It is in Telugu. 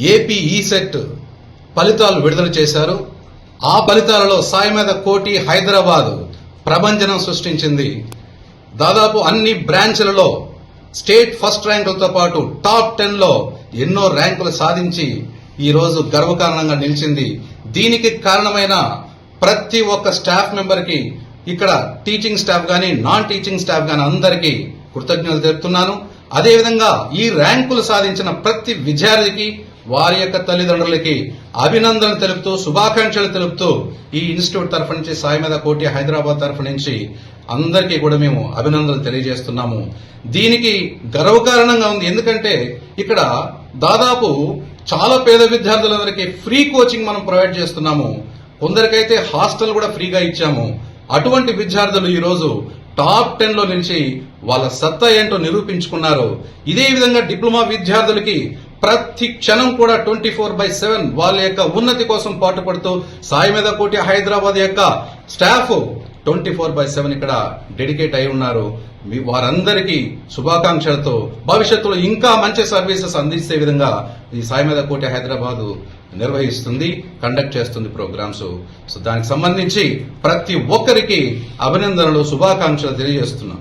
ఏపీ ఈసెట్ ఫలితాలు విడుదల చేశారు. ఆ ఫలితాలలో సాయి మీద కోటి హైదరాబాద్ ప్రభంజనం సృష్టించింది. దాదాపు అన్ని బ్రాంచ్లలో స్టేట్ ఫస్ట్ ర్యాంకులతో పాటు టాప్ టెన్లో ఎన్నో ర్యాంకులు సాధించి ఈరోజు గర్వకారణంగా నిలిచింది. దీనికి కారణమైన ప్రతి ఒక్క స్టాఫ్ మెంబర్కి ఇక్కడ టీచింగ్ స్టాఫ్ కానీ నాన్ టీచింగ్ స్టాఫ్ కానీ అందరికీ కృతజ్ఞతలు తెలుపుతున్నాను. అదేవిధంగా ఈ ర్యాంకులు సాధించిన ప్రతి విద్యార్థికి వారి యొక్క తల్లిదండ్రులకి అభినందనలు తెలుపుతూ శుభాకాంక్షలు తెలుపుతూ ఈ ఇన్స్టిట్యూట్ తరఫు నుంచి సాయి మీద కోటి హైదరాబాద్ తరఫు నుంచి అందరికీ కూడా మేము అభినందనలు తెలియజేస్తున్నాము. దీనికి గర్వకారణంగా ఉంది. ఎందుకంటే ఇక్కడ దాదాపు చాలా పేద విద్యార్థులందరికీ ఫ్రీ కోచింగ్ మనం ప్రొవైడ్ చేస్తున్నాము. కొందరికైతే హాస్టల్ కూడా ఫ్రీగా ఇచ్చాము. అటువంటి విద్యార్థులు ఈరోజు టాప్ టెన్లో నిలిచి వాళ్ళ సత్తా ఏంటో నిరూపించుకున్నారు ఇదే విధంగా డిప్లొమా విద్యార్థులకి ప్రతి క్షణం కూడా ట్వంటీ ఫోర్ బై సెవెన్ వాళ్ళ యొక్క ఉన్నతి కోసం పాటుపడుతూ సాయి మీద కోటి హైదరాబాద్ యొక్క staff twenty four by seven ఇక్కడ డెడికేట్ అయి ఉన్నారు. మీ వారందరికీ శుభాకాంక్షలతో భవిష్యత్తులో ఇంకా మంచి సర్వీసెస్ అందించే విధంగా ఈ సాయిమేద కోట హైదరాబాదు హైదరాబాద్ నిర్వహిస్తుంది కండక్ట్ చేస్తుంది ప్రోగ్రామ్స్. సో దానికి సంబంధించి ప్రతి ఒక్కరికి అభినందనలు శుభాకాంక్షలు తెలియజేస్తున్నాం.